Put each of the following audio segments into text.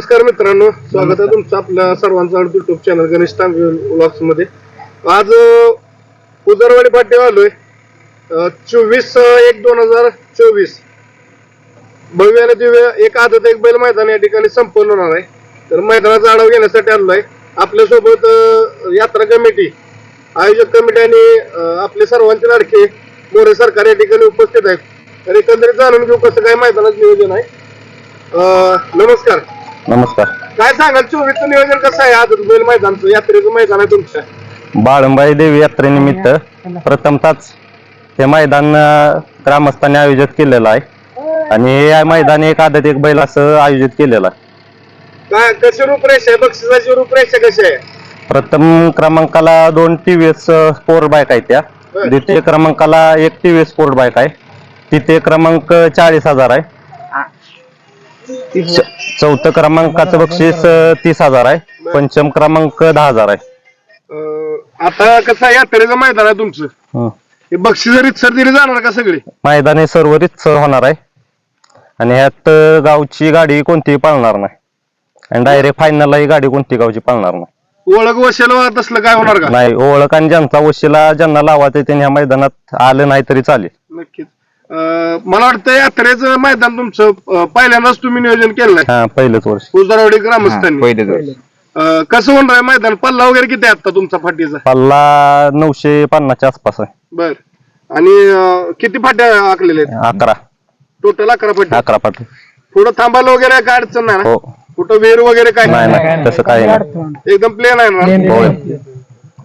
नमस्कार मित्रांनो स्वागत आहे तुमचं आपल्या सर्वांचं युट्यूब चॅनल गणेश तांबे मध्ये आज अ, उजरवाडी पाठी आलोय. चोवीस एक दोन हजार चोवीस. भव्य आणि दिव्य एक आदत एक बैल मैदान या ठिकाणी संपन्न होणार आहे. तर मैदानाचा आढावा घेण्यासाठी आलो आहे आपल्यासोबत यात्रा कमिटी आयोजक कमिटी आणि आपले सर्वांचे लाडके मोरे सरकार या ठिकाणी उपस्थित आहेत. तर एकंदरीत जाणून घेऊ कसं काय मैदानाचं नियोजन आहे. अ, नमस्कार. नमस्कार. काय सांगाल चोवीसचं नियोजन कसं आहे? आज बैल मैदानचं यात्रेचं मैदान आहे तुमच्या बाळंबाई देवी यात्रेनिमित्त प्रथमतःच हे मैदान अं, ग्रामस्थांनी आयोजित केलेलं आहे. आणि हे मैदान एक आदत एक बैल असं आयोजित केलेलं आहे. काय कशी रूपरेषा आहे? बक्षिसाची रूपरेषा कशी आहे? प्रथम क्रमांकाला दोन टी व्ही एस स्पोर्ट बाईक आहेत त्या. द्वितीय क्रमांकाला एक टी व्ही एस स्पोर्ट बाईक आहे. तृतीय क्रमांक चाळीस हजार आहे. चौथं क्रमांकाचं बक्षीस तीस हजार आहे. पंचम क्रमांक दहा हजार आहे. अं, आता कसं आहे यात्रेचं मैदान आहे तुमचं. हं. हे बक्षीस रितसर दिली जाणार का सगळी? मैदान हे सर्व रितसर होणार आहे. आणि ह्यात अं, गावची गाडी कोणतीही पाळणार नाही. आणि डायरेक्ट फायनलला ही गाडी कोणती गावची पाळणार नाही. ओळख वशेल तसलं काय होणार का? नाही ओळख आणि ज्यांचा वशिला ज्यांना लावायचं त्यांनी ह्या मैदानात आलं नाही तरी चालेल. नक्कीच. मला वाटतं यात्रेचं मैदान तुमचं पहिल्यांदाच तुम्ही नियोजन केलंय. हा पहिलंच वर्ष. उजरवाडी ग्रामस्थांनी. अं, कसं होणार आहे मैदान? पल्ला वगैरे किती आहे आता तुमचा फाटीचा? पल्ला नऊशे पन्नासच्या आसपास आहे. बर. आणि अं, किती फाट्या आखलेल्या आहेत? अकरा. टोटल अकरा फाट्या. अकरा पाठी पुढं थांबायला वगैरे काय अडचण नाही ना? हो. कुठं विहीर वगैरे काय नाही नाही? तसं काही नाही. एकदम प्लेन आहे ना? होय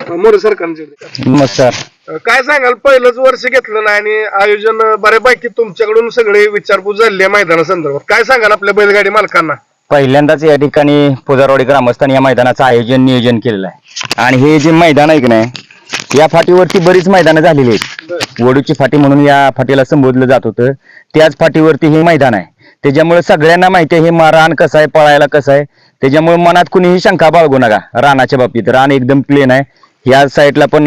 मोरे सरकारचे नमस्कार काय सांगाल पहिलंच वर्ष घेतलं नाही आणि आयोजन बऱ्यापैकी तुमच्याकडून सगळे विचारपूस झाली आहे मैदानासंदर्भात. काय सांगाल आपल्या बैलगाडी मालकांना? पहिल्यांदाच या ठिकाणी पुजारवाडी ग्रामस्थांनी या मैदानाचं आयोजन नियोजन केलेलं आहे. आणि हे जे मैदान आहे की नाही या फाटीवरती बरीच मैदानं झालेली आहेत. वडूची फाटी म्हणून या फाटीला संबोधलं जात होतं. त्याच फाटीवरती हे मैदान आहे. त्याच्यामुळे सगळ्यांना माहिती आहे हे रान कसं आहे पळायला कसं आहे. त्याच्यामुळे मनात कुणीही शंका बाळगू नका रानाच्या बाबतीत. रान एकदम प्लेन आहे. ह्या साईडला पण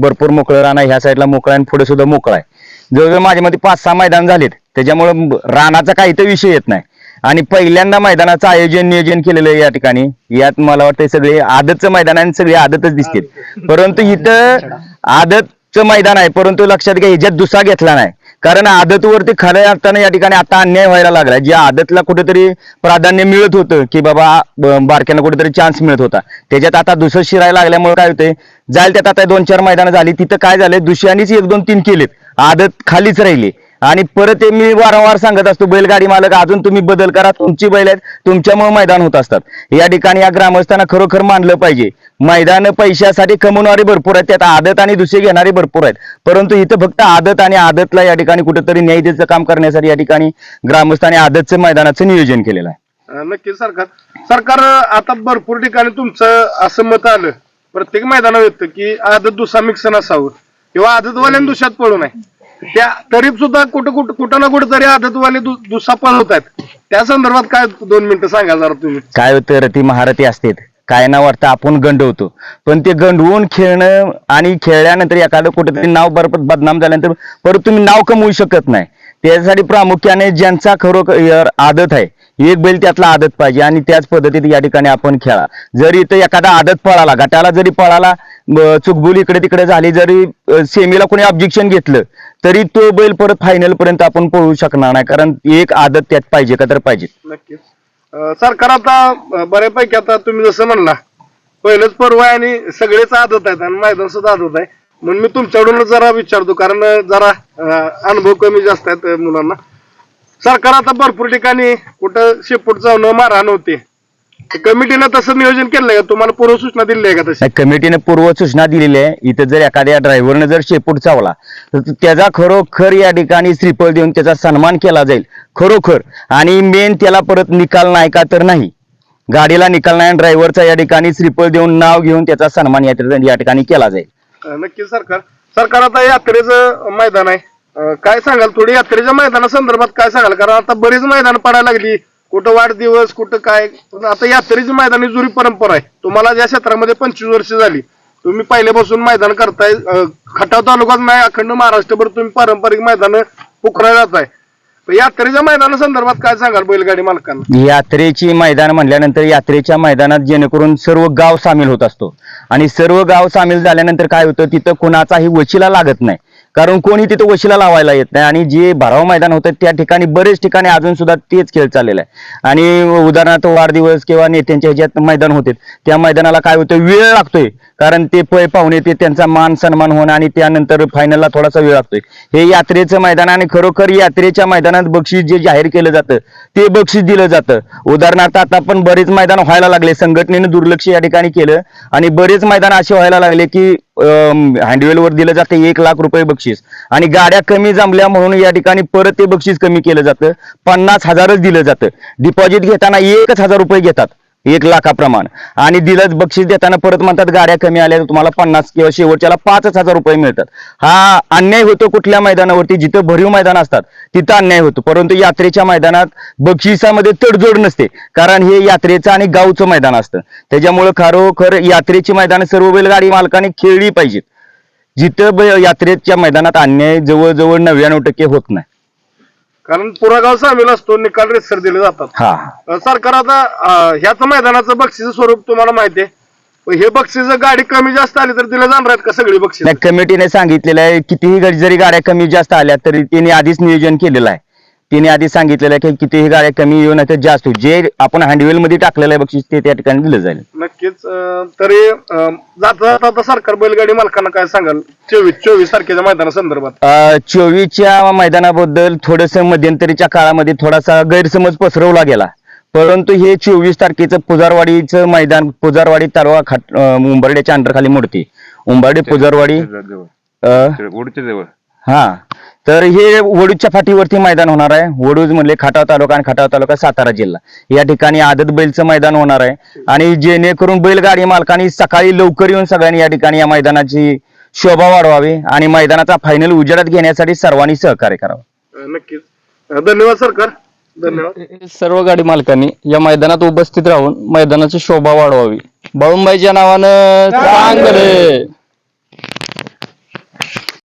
भरपूर मोकळं रान ह्या साईडला मोकळं आणि पुढे सुद्धा मोकळा आहे. जवळजवळ माझ्या मध्ये पाच सहा मैदान झालेत. त्याच्यामुळे रानाचा काही तर विषय येत नाही. आणि पहिल्यांदा मैदानाचं आयोजन नियोजन केलेलं आहे या ठिकाणी. यात मला वाटतं सगळे आदतचं मैदान आहे आणि सगळे आदतच दिसतील. परंतु इथं आदतचं मैदान आहे. परंतु लक्षात घ्या ह्याच्यात दुसरा घेतला नाही. कारण आदतवरती खऱ्या अर्थानं या ठिकाणी आता अन्याय व्हायला लागलाय. जे आदतला कुठेतरी प्राधान्य मिळत होतं की बाबा बारक्यांना कुठेतरी चान्स मिळत होता. त्याच्यात आता दुसरं शिरायला लागल्यामुळे काय होतंय? जाईल त्यात आता दोन चार मैदानं झाली. तिथं काय झालं दुसऱ्यांनीच एक दोन तीन केलेत. आदत खालीच राहिली. आणि परत हे मी वारंवार सांगत असतो बैलगाडी मालक अजून तुम्ही बदल करा तुमची बैल आहेत तुमच्यामुळे मैदान होत असतात. या ठिकाणी या ग्रामस्थांना खरोखर मानलं पाहिजे. मैदान पैशासाठी कमवणारी भरपूर आहेत त्यात आदत आणि दुसरे घेणारे भरपूर आहेत. परंतु इथं फक्त आदत आणि आदतला या ठिकाणी कुठेतरी न्याय द्यायचं काम करण्यासाठी या ठिकाणी ग्रामस्थांनी आदतचं मैदानाचं नियोजन केलेलं आहे. नक्की सरकार सरकार आता भरपूर ठिकाणी तुमचं असं मत आलं. प्रत्येक मैदानावर येतं की आदत दुसरा मिक्सन असावं किंवा आदतवाल्यान दुसऱ्यात पडू नये. त्या तरी सुद्धा कुठं कुठं कुठं ना कुठं तरी आदतवाले दु- दुसरा आहेत त्या संदर्भात काय दोन मिनिटं सांगा जरा तुम्ही. काय होतं रती महारथी असते काय ना वाटतं आपण गंडवतो. पण ते गंडवून खेळणं आणि खेळल्यानंतर एखादं कुठेतरी नाव बरोबर बदनाम झाल्यानंतर परत तुम्ही नाव कमवू शकत नाही. त्यासाठी प्रामुख्याने ज्यांचा खरोखर आदत आहे एक बैल त्यातला आदत पाहिजे आणि त्याच पद्धतीत या ठिकाणी आपण खेळा. जरी इथं एखादा आदत पळाला गटाला जरी पळाला चुकबुल इकडे तिकडे झाली जरी सेमीला कोणी ऑब्जेक्शन घेतलं तरी तो बैल परत फायनल पर्यंत आपण पळू शकणार नाही. कारण एक आदत त्यात पाहिजे का तर पाहिजे. नक्कीच. अं, सरकार आता बऱ्यापैकी आता तुम्ही जसं म्हणला पहिलंच पर्व आहे आणि सगळेच आदत आहेत आणि मैदान सुद्धा आदत आहे. म्हणून मी तुमच्याकडून जरा विचारतो कारण अं, जरा अं, अनुभव कमी जास्त आहेत अं, मुलांना. सरकार आता भरपूर ठिकाणी कुठं शेपूट जाऊन मारहाण होते. कमिटीनं तसं नियोजन केलंय का? तुम्हाला पूर्व सूचना दिली आहे का तशी? नाही, कमिटीने पूर्व सूचना दिलेली आहे. इथं जर एखाद्या ड्रायव्हरने जर शेपूट चावला तर त्याचा खरोखर या ठिकाणी श्रीफळ देऊन त्याचा सन्मान केला जाईल. खरोखर. आणि मेन त्याला परत निकाल नाही का तर नाही. गाडीला निकाल नाही ड्रायव्हरचा या ठिकाणी श्रीफळ देऊन नाव घेऊन त्याचा सन्मान या ठिकाणी- या ठिकाणी केला जाईल. अं, नक्कीच सरकार सरकार आता यात्रेचं मैदान आहे. अं, काय सांगाल? थोडी यात्रेच्या मैदाना संदर्भात काय सांगाल? कारण आता बरीच मैदान पडायला लागली. कुठं वाढदिवस कुठं काय? पण आता यात्रेची मैदानी जुरी परंपरा आहे. तुम्हाला या क्षेत्रामध्ये पंचवीस वर्ष झाली तुम्ही पहिल्यापासून मैदान करताय अं, खटाव तालुकाच नाही अखंड महाराष्ट्रभर तुम्ही पारंपरिक मैदान पुकरा जाताय. तर यात्रेच्या मैदाना संदर्भात काय सांगाल बैलगाडी मालकांना? यात्रेची मैदान म्हणल्यानंतर यात्रेच्या मैदानात जेणेकरून सर्व गाव सामील होत असतो. आणि सर्व गाव सामील झाल्यानंतर काय होतं तिथं कुणाचाही वचिला लागत नाही. कारण कोणी तिथं वशिला लावायला येत नाही. आणि जे भराव मैदान होतं त्या ठिकाणी बरेच ठिकाणी अजून सुद्धा तेच खेळ चाललेला आहे आणि उदाहरणार्थ वाढदिवस किंवा नेत्यांच्या ह्याच्यात मैदान होते. त्या मैदानाला काय होतं? वेळ लागतोय. कारण ते पै पाहुणे ते त्यांचा मान सन्मान होणं आणि त्यानंतर फायनलला थोडासा वेळ लागतोय. हे यात्रेचं मैदान आणि खरोखर यात्रेच्या मैदानात बक्षीस जे जाहीर केलं जातं ते बक्षीस दिलं जातं. उदाहरणार्थ आता पण बरेच मैदान व्हायला लागले. संघटनेनं दुर्लक्ष या ठिकाणी केलं. आणि बरेच मैदान असे व्हायला लागले की हँडवेलवर दिलं जातं एक लाख रुपये बक्षीस. आणि गाड्या कमी जमल्या म्हणून या ठिकाणी परत ते बक्षीस कमी केलं जातं. पन्नास हजारच दिलं जातं. डिपॉझिट घेताना एकच हजार रुपये घेतात. एक लाखाप्रमाण. आणि दिलं बक्षीस देताना परत म्हणतात गाड्या कमी आल्या तर तुम्हाला पन्नास किंवा शेवटच्याला पाचच हजार रुपये मिळतात. हा अन्याय होतो कुठल्या मैदानावरती? जिथं भरीव मैदान असतात तिथं अन्याय होतो. परंतु यात्रेच्या मैदानात बक्षिसामध्ये तडजोड नसते कारण हे यात्रेचं आणि गावचं मैदान असतं. त्याच्यामुळं खरोखर यात्रेची मैदान सर्व बैलगाडी मालकाने खेळली पाहिजेत. जिथं यात्रेच्या मैदानात अन्याय जवळजवळ नव्याण्णव टक्के होत नाही. कारण पुरा गाव सामील असतो निकाल रेसर दिले जातात. हा. अ, सरकार आता अ, ह्याच मैदानाचं बक्षीस स्वरूप तुम्हाला माहिती आहे. पण हे बक्षीस गाडी कमी जास्त आली तर दिलं जाणार आहेत का सगळी बक्षीस? कमिटीने सांगितलेलं आहे कितीही गाडी जरी गाड्या कमी जास्त आल्या तरी तिने आधीच नियोजन केलेलं आहे. तिने आधीच सांगितलेलं आहे की कितीही गाड्या कमी येऊ नाही तर जास्त होईल. जे आपण हँडवेल मध्ये टाकलेलं आहे बक्षीस ते त्या ठिकाणी दिलं जाईल. नक्कीच. अ, तरी अ, जाता जाता आता सरकार बैलगाडी मालकांना काय सांगाल? चोवीस चोवीस तारखेच्या मैदाना संदर्भात. अं, चोवीसच्या मैदानाबद्दल थोडस मध्यंतरीच्या काळामध्ये थोडासा गैरसमज पसरवला गेला. परंतु हे चोवीस तारखेचं पुजारवाडीचं मैदान पुजारवाडी तालुका खाट अं, उंबरड्याच्या अंडरखाली मोडते. उंबरडे पुजारवाडी अं, ओढच्या जवळ. हा. तर हे वडूजच्या फाटीवरती मैदान होणार आहे. वडूज म्हणले खटाव तालुका आणि खटाव तालुका सातारा जिल्हा. या ठिकाणी आदत बैलचं मैदान होणार आहे. आणि जेणेकरून बैलगाडी मालकांनी सकाळी लवकर येऊन सगळ्यांनी या ठिकाणी या मैदानाची शोभा वाढवावी आणि मैदानाचा फायनल उजेडात घेण्यासाठी सर्वांनी सहकार्य करावं. नक्कीच. धन्यवाद सरकार. धन्यवाद. सर्व गाडी मालकांनी या मैदानात उपस्थित राहून मैदानाची शोभा वाढवावी. बाळुंबाईच्या नावानं चांगले.